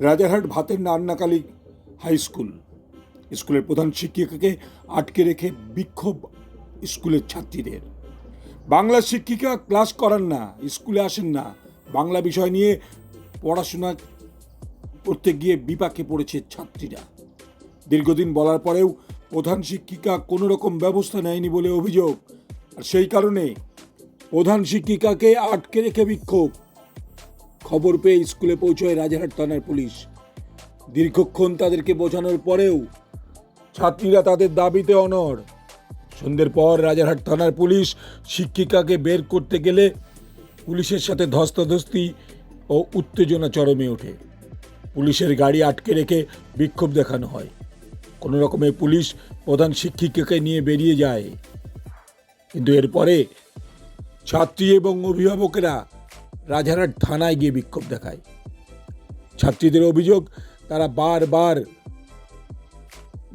রাজারহাট ভাতের নান্নাকালী high school. স্কুলের প্রধান শিক্ষিকাকে আটকে রেখে বিক্ষোভ স্কুলের ছাত্রীদের। বাংলা শিক্ষিকা ক্লাস করান না, স্কুলে আসেন না। বাংলা বিষয় নিয়ে পড়াশোনা করতে গিয়ে বিপাকে পড়েছে ছাত্রীরা। দীর্ঘদিন বলার পরেও প্রধান শিক্ষিকা কোনো রকম ব্যবস্থা নেয়নি বলে অভিযোগ। আর সেই কারণে প্রধান শিক্ষিকাকে আটকে রেখে বিক্ষোভ। খবর পেয়ে স্কুলে পৌঁছয় রাজারহাট থানার পুলিশ। দীর্ঘক্ষণ তাদেরকে বোঝানোর পরেও ছাত্রীরা তাদের দাবিতে অনড়। সন্ধ্যের পর রাজারহাট থানার পুলিশ শিক্ষিকাকে বের করতে গেলে পুলিশের সাথে ধস্তাধস্তি ও উত্তেজনা চরমে ওঠে। পুলিশের গাড়ি আটকে রেখে বিক্ষোভ দেখানো হয়। কোনো রকমে পুলিশ প্রধান শিক্ষিকাকে নিয়ে বেরিয়ে যায়। কিন্তু এরপরে ছাত্রী এবং অভিভাবকেরা রাজারহাট থানায় গিয়ে বিক্ষোভ দেখায়। ছাত্রীদের অভিযোগ, তারা বারবার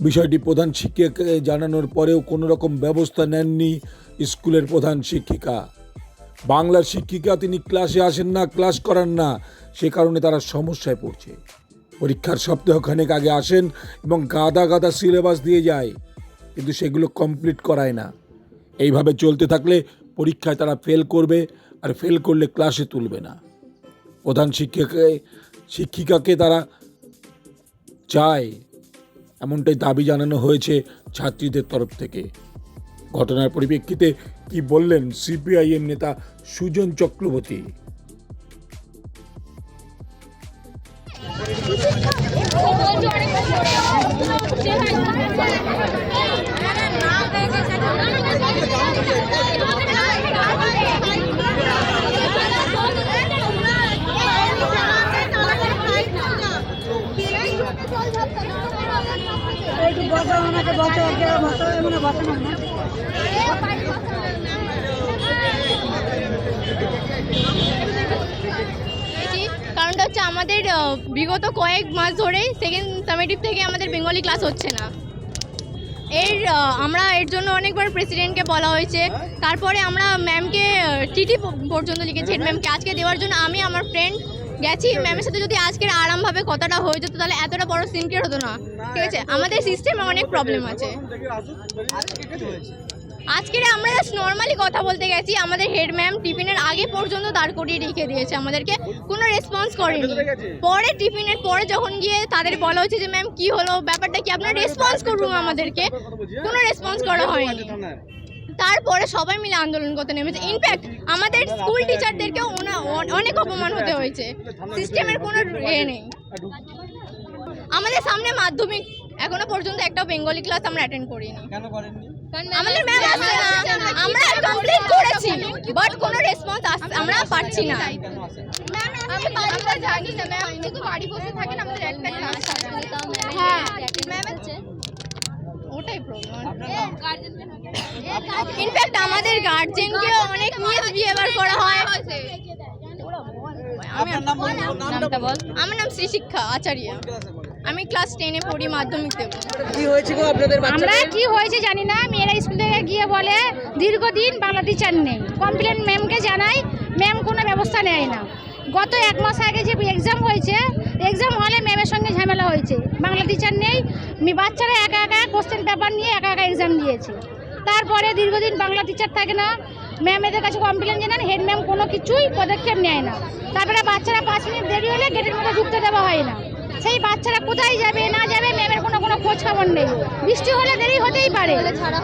বিষয়টি প্রধান শিক্ষিকাকে জানানোর পরেও কোনো রকম ব্যবস্থা নেননি স্কুলের প্রধান শিক্ষিকা। বাংলার শিক্ষিকা তিনি ক্লাসে আসেন না, ক্লাস করান না, সে কারণে তারা সমস্যায় পড়ছে। পরীক্ষার সপ্তাহখানেক আগে আসেন এবং গাদা গাদা সিলেবাস দিয়ে যায়, কিন্তু সেগুলো কমপ্লিট করায় না। এইভাবে চলতে থাকলে পরীক্ষায় তারা ফেল করবে আর ফেল করলে ক্লাসে তুলবে না। প্রধান শিক্ষককে শিক্ষিকাকে তারা চায়, এমনটাই দাবি জানানো হয়েছে ছাত্রীদের তরফ থেকে। ঘটনার পরিপ্রেক্ষিতে কি বললেন সিপিআইএম নেতা সুজন চক্রবর্তী? কারণটা হচ্ছে আমাদের বিগত কয়েক মাস ধরেই সেকেন্ড সামেটিভ থেকে আমাদের বেঙ্গলি ক্লাস হচ্ছে না। এর আমরা এর জন্য অনেকবার প্রেসিডেন্টকে বলা হয়েছে। তারপরে আমরা ম্যামকে টিটি পর্যন্ত লিখেছি। হেড ম্যামকে আজকে দেওয়ার জন্য আমি, আমার ফ্রেন্ড গেছি ম্যামের সাথে যদি আজকের আরামভাবে কথাটা হয়ে যেত তাহলে এতটা বড় সিন ক্রিয়েট হতো না। ঠিক আছে? আমাদের সিস্টেমে অনেক প্রবলেম আছে। আজকের আমরা জাস্ট নর্মালি কথা বলতে গেছি আমাদের হেড ম্যাম টিফিনের আগে পর্যন্ত দাঁড় করিয়ে রেখে দিয়েছে আমাদেরকে কোনো রেসপন্স করেনি। পরে টিফিনের পরে যখন গিয়ে তাদের বলা হচ্ছে যে ম্যাম কি হলো? ব্যাপারটা কি? আপনারা রেসপন্স করুন আমাদেরকে। কোনো রেসপন্স করা হয়নি। তারপরে সবাই মিলে আন্দোলন করতে নেমেছে। ইনফ্যাক্ট আমাদের স্কুল টিচারদেরকেও অনেক অপমান হতে হয়েছে। সিস্টেমের কোনো এ নেই। আমাদের সামনে মাধ্যমিক এখনও পর্যন্ত একটা বেঙ্গলি ক্লাস আমরা অ্যাটেন্ড করিনি। আমাদের ম্যাম আসছে না। আমরা কমপ্লিট করেছি বাট কোনো রেসপন্স আমরা পাচ্ছি না। আমরা জানি না ম্যাম বাড়ি বসে থাকেন আমাদের একটা ক্লাস হ্যাঁ। ম্যাম ওটাই প্রবলেম ইনফ্যাক্ট আমাদের গার্জেনকে অনেক মিসবিহেভিয়ার করা হয়। নামটা বল। আমার নাম শ্রী শিক্ষা আচার্য আমি ক্লাস টেনে পড়ি মাধ্যমিক দেবো। কি হয়েছিল আপনাদের আমরা কি হয়েছে জানি না। মেয়েরা স্কুল থেকে গিয়ে বলে দীর্ঘদিন বাংলা টিচার নেই। কমপ্লেন ম্যামকে জানাই। ম্যাম কোনো ব্যবস্থা নেয় না। গত এক মাস আগে যে এক্সাম হয়েছে এক্সাম হলে ম্যামের সঙ্গে ঝামেলা হয়েছে। বাংলা টিচার নেই বাচ্চারা একা একা কোশ্চেন পেপার নিয়ে একা একা এক্সাম দিয়েছে। তারপরে দীর্ঘদিন বাংলা টিচার থাকে না ম্যাম এদের কাছে কমপ্লেন জানান হেড ম্যাম কোনো কিছুই পদক্ষেপ নেয় না। তারপরে বাচ্চারা পাঁচ মিনিট দেরি হলে গেটের মধ্যে ঢুকতে দেওয়া হয় না। সেই বাচ্চারা কোথায় যাবে, না যাবে ম্যামের কোনো কোনো খোঁজ খবর নেই। বৃষ্টি হলে দেরি হতেই পারে।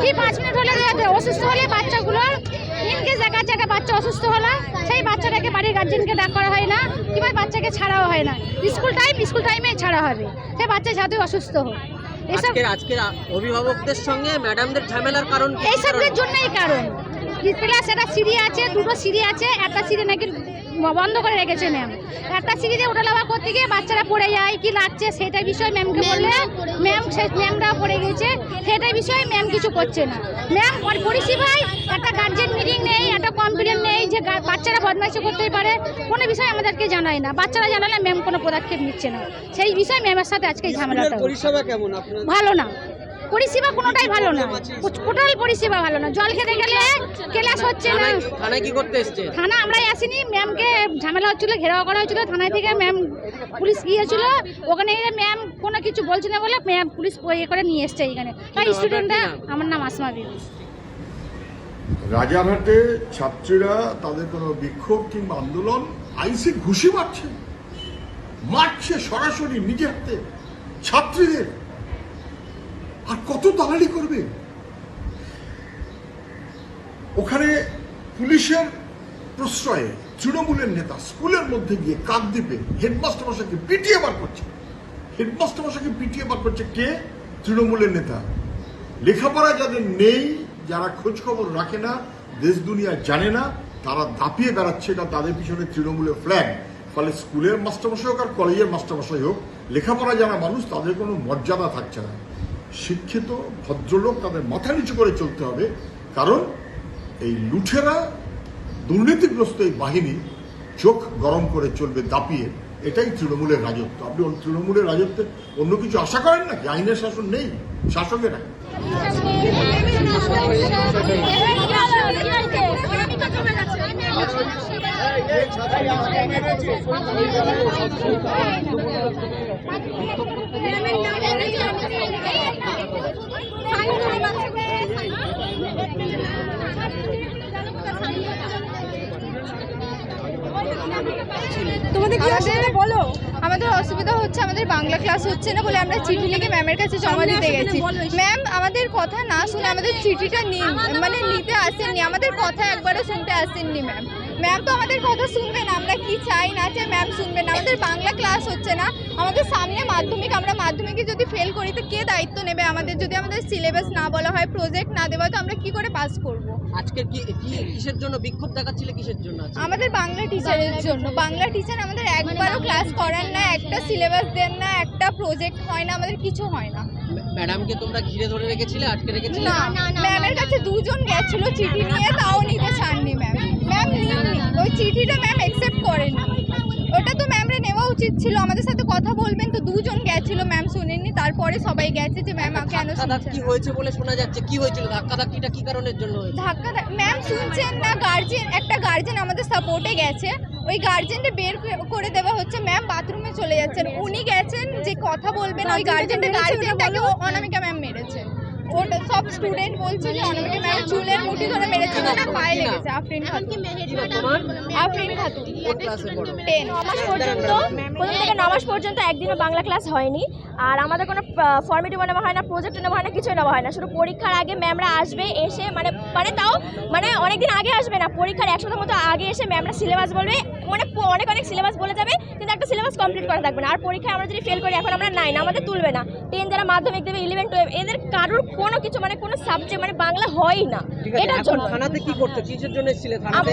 কি পাঁচ মিনিট হলে অসুস্থ হলে বাচ্চাগুলো ইনকে যাচ্ছে একটা বাচ্চা অসুস্থ হলো সেই বাচ্চাটাকে বাড়ির গার্জেনকে ডাক করা হয় না কিংবা বাচ্চাকে ছাড়াও হয় না। স্কুল টাইম স্কুল টাইমে ছাড়া হবে। সে বাচ্চা যাতে অসুস্থ হোক। এসব আজকের অভিভাবকদের সঙ্গে ম্যাডামদের ঝামেলার কারণ? এইসবের জন্যই কারণ। ক্লাস একটা সিঁড়ি আছে দুটো সিঁড়ি আছে একটা সিঁড়ি নাকি বন্ধ করে রেখেছে ম্যাম একটা সিঁড়িতে ওঠা নামা করতে গিয়ে বাচ্চারা পড়ে যায় কি লাগছে সেটা বিষয়ে ম্যামকে বললে ম্যাম সে ম্যামরাও পড়ে গেছে সেটা বিষয়ে ম্যাম কিছু করছে না। ম্যাম পরিষেবায় একটা গার্জেন মিটিং নেই একটা কমপ্লেন নেই যে বাচ্চারা বদমাইশি করতেই পারে কোনো বিষয় আমাদেরকে জানায় না। বাচ্চারা জানালে ম্যাম কোনো পদক্ষেপ নিচ্ছে না। সেই বিষয়ে ম্যামের সাথে আজকে ঝামেলাটা ভালো না। পরিষেবা কোনোটাই ভালো না। টোটাল পরিষেবা ভালো না। জল খেতে গেলে ক্লাস হচ্ছে না। থানায় কি করতে এসছে? থানা আমরাই আসিনি। ম্যামকে ঝামেলা হচ্ছিল ঘেরাও করা হয়েছিল থানায় থেকে ম্যাম পুলিশ গিয়েছিল ওখানে ম্যাম কোনো কিছু বলছে না বলে ম্যাম পুলিশ ইয়ে করে নিয়ে এসছে এখানে। তাই? স্টুডেন্টরা? আমার নাম আসমা বিবি। রাজারহাটে ছাত্রীরা তাদের কোনো বিক্ষোভ কিংবা আন্দোলন আইসি ঘুষি মারছে। মারছে সরাসরি নিজে হাতে। ছাত্রীদের আর কত দালালি করবে? ওখানে পুলিশের প্রশ্রয়ে তৃণমূলের নেতা স্কুলের মধ্যে গিয়ে কাকদ্বীপে হেডমাস্টার মশাইকে পিটিয়ে বার করছে। হেডমাস্টার মশাইকে পিটিয়ে বার করছে কে? তৃণমূলের নেতা। লেখাপড়া যাদের নেই, যারা খোঁজ খবর রাখে না, দেশ দুনিয়া জানে না, তারা দাপিয়ে বেড়াচ্ছে এটা তাদের পিছনে তৃণমূলের ফ্ল্যাগ ফলে স্কুলের মাস্টারমশাই হোক আর কলেজের মাস্টারমশাই হোক লেখাপড়া জানা মানুষ, তাদের কোনো মর্যাদা থাকছে না। শিক্ষিত ভদ্রলোক তাদের মাথা নিচু করে চলতে হবে কারণ এই লুঠেরা দুর্নীতিগ্রস্ত এই বাহিনী চোখ গরম করে চলবে দাপিয়ে এটাই তৃণমূলের রাজত্ব আপনি ওই তৃণমূলের রাজত্বে অন্য কিছু আশা করেন নাকি আইনের শাসন নেই শাসকেরা বলো। আমাদের অসুবিধা হচ্ছে আমাদের বাংলা ক্লাস হচ্ছে না বলে আমরা চিঠি লিখে ম্যামের কাছে জমা দিতে গেছি। ম্যাম আমাদের কথা না শুনে আমাদের চিঠিটা নিন মানে নিতে আসেননি। আমাদের কথা একবারও শুনতে আসেননি ম্যাম ম্যাম তো আমাদের কথা শুনবে না। আমরা কি চাই না চাই ম্যাম শুনবে না? আমাদের বাংলা ক্লাস হচ্ছে না। আমাদের সামনে মাধ্যমিক আমরা মাধ্যমিকে যদি ফেল করি তো কে দায়িত্ব নেবে আমাদের? যদি আমাদের সিলেবাস না বলা হয় প্রজেক্ট না দেওয়া হয়, তো আমরা কি করে পাস করব? আজকে কি কি কিসের জন্য বিক্ষোভ দেখাচ্ছিলে? কিসের জন্য আমাদের বাংলা টিচারের জন্য। বাংলা টিচার আমাদের একবারও ক্লাস করান না একটা সিলেবাস দেন না একটা প্রজেক্ট হয় না আমাদের কিছু হয় না। ম্যাডামকে তোমরা ঘিরে ধরে রেখেছিলে আটকে রেখেছিলে? না ম্যামের কাছে দুজন গেছিল চিঠি নিয়ে তাও নিতে চাননি ম্যাম ম্যাম নিননি ওই চিঠিটা ম্যাম অ্যাকসেপ্ট করেনি। ওটা তো ম্যামরে নেওয়া উচিত ছিল। আমাদের সাথে কথা বলবেন তো দুজন গেছিল ম্যাম শুনেননি তারপরে সবাই গেছে যে ম্যাম কেন শুনছেন হয়েছে বলে শোনা যাচ্ছে। কি হয়েছিল? ধাক্কা ধাক্কিটা কি কারণের জন্য হয়েছে? ধাক্কা ম্যাম শুনছেন না গার্জেন একটা গার্জেন আমাদের সাপোর্টে গেছে। ওই গার্জেনটা বের করে দেওয়া হচ্ছে। ম্যাম বাথরুমে চলে যাচ্ছেন। উনি গেছেন যে কথা বলবেন। ওই গার্জেনটা গার্জেনটাকে অনামিকা ম্যাম মেরেছে। ওটা সব স্টুডেন্ট বলছে যে অনামিকা ম্যাম চুলের মুঠি ধরে মেরেছে না পায়ে লেগেছে আফরিন খাতুন। আফরিন খাতুন। টেন নমাস পর্যন্ত? প্রথম থেকে নমাস পর্যন্ত একদিনও বাংলা ক্লাস হয়নি। আর আমাদের কোনো ফর্মেটিভ নেওয়া হয় না প্রজেক্ট নেওয়া হয় না কিছুই নেওয়া হয় না। শুধু পরীক্ষার আগে ম্যামরা আসবে এসে মানে মানে তাও মানে অনেকদিন আগে আসবে না। পরীক্ষার এক সপ্তাহ মতো আগে এসে ম্যামরা সিলেবাস বলবে মানে প- অনেক অনেক সিলেবাস বলে যাবে কিন্তু একটা সিলেবাস কমপ্লিট করা থাকবে না। আর পরীক্ষায় আমরা যদি ফেল করি এখন আমরা নাইন আমাদের তুলবে না। টেন যারা মাধ্যমিক দেবে ইলেভেন টুয়েলভ এদের কারোর কোনো কিছু মানে কোনো সাবজেক্ট মানে বাংলা হয়ই না। এটার জন্য। থানাতে কি করছ? কিসের জন্য এসেছিলে থানাতে?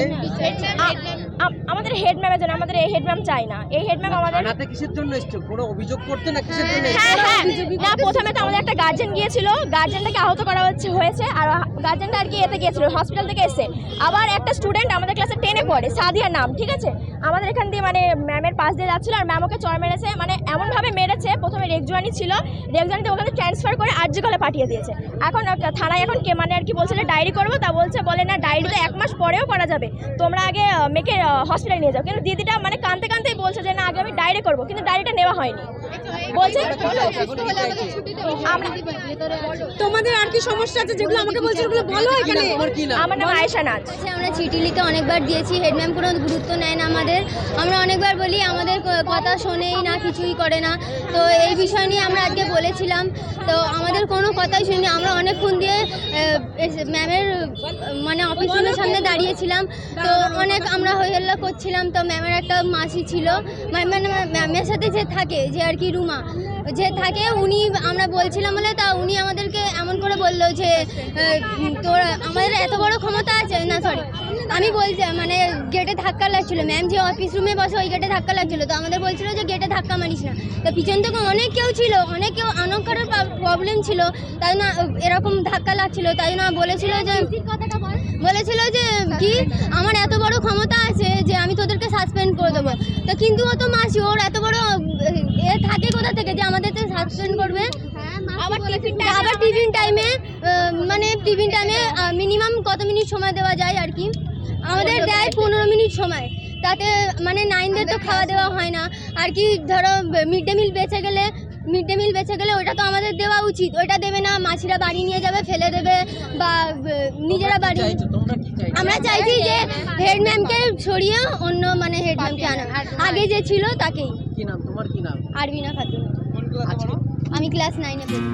আম- আম- আমাদের হেড ম্যামের জন্য আমাদের এই হেড ম্যাম চাই না। এই হেড ম্যাম আমাদের থানাতে কিসের জন্য এসছো? কোনো অভিযোগ করতে না কিসের জন্য হ্যাঁ হ্যাঁ। না প্রথমে তো আমাদের একটা গার্জেন গিয়েছিল। গার্জেনটাকে আহত করা হচ্ছে হয়েছে। আর গার্জেনটা আর কি এতে গিয়েছিল হসপিটাল থেকে এসে আবার একটা স্টুডেন্ট আমাদের পড়ে, সাদিয়ার নাম, ঠিক আছে? আমাদের এখান দিয়ে মানে ম্যামের পাশ দিয়ে যাচ্ছিল আর ম্যাম ওকে চড় মেরেছে মানে এমনভাবে মেরেছে, প্রথমে রেগজুয়ানি ছিল, রেগজুয়ানিতে ওখানে ট্রান্সফার করে আর্যকলে পাঠিয়ে দিয়েছে। এখন থানায় এখন কে মানে আর কি বলছে ডায়েরি করব, তা বলছে, বলে না ডায়েরি তো এক মাস পরেও করা যাবে। তোমরা আগে মেয়েকে হসপিটালে নিয়ে যাও। কিন্তু দিদিটা মানে কানতে কানতেই বলছে যে না, আগে আমি ডায়েরি করব, কিন্তু ডায়েরিটা নেওয়া হয়নি। বলছে এখন তোমাদের আর কি সমস্যা আছে যেগুলো আমাকে বলছো ওগুলো বলো নাম? আমার নাম? আয়েশা আছে, আমরা চিঠি লিখতে অনেকবার দিয়েছি হেড ম্যাম কোনো গুরুত্ব নেয় না আমাদের। আমরা অনেকবার বলি আমাদের কথা শোনেই না কিছুই করে না। তো এই বিষয় নিয়ে আমরা আজকে বলেছিলাম। তো আমাদের কোনো কথাই শুনি আমরা অনেকক্ষণ দিয়ে ম্যামের মানে অফিস রুমের সামনে দাঁড়িয়েছিলাম। তো অনেক আমরা হই হল্লা করছিলাম। তো ম্যামের একটা মাসি ছিল। মানে ম্যামের সাথে যে থাকে যে আর কি রুমা যে থাকে উনি আমরা বলছিলাম বলে, তা উনি আমাদেরকে এমন করে বলল যে তোর আমাদের এত বড় ক্ষমতা আছে, না সরি আমি বলছি মানে গেটে ধাক্কা লাগছিল ম্যাম যে অফিস রুমে বসে ওই গেটে ধাক্কা লাগছিল, তো আমাদের বলছিল যে গেটে ধাক্কা মারিস না। তো পিছন থেকে অনেক কেউ ছিল, অনেক কেউ, অনেক প্রবলেম ছিল, তাই না, এরকম ধাক্কা লাগছিল, তাই জন্য বলেছিল যে বলেছিল যে কি? আমার এত বড় ক্ষমতা আছে যে আমি তোদেরকে সাসপেন্ড করে দেবো। তো কিন্তু ও তো মাসি ওর এত বড় এ থাকে কোথা থেকে যে আমাদের সাসপেন্ড করবে? আবার আবার টিফিন টাইমে মানে টিফিন টাইমে মিনিমাম কত মিনিট সময় দেওয়া যায় আর কি? আমাদের দেয় পনেরো মিনিট সময়। তাতে মানে নাইনদের তো খাওয়া দেওয়া হয়। না। আর কি ধরো মিড ডে মিল বেঁচে গেলে মিড ডে মিল বেঁচে গেলে ওটা তো আমাদের দেওয়া উচিত। ওটা দেবে না মাছিরা বাড়ি নিয়ে যাবে ফেলে দেবে বা নিজেরা বাড়ি আমরা চাইছি যে হেড ম্যামকে সরিয়ে অন্য মানে হেড ম্যামকে আনা। আগে যে ছিল তাকেই। কি নাম? তোমার কি নাম? আরবিনা খাতুন আমি ক্লাস নাইনে পড়ি।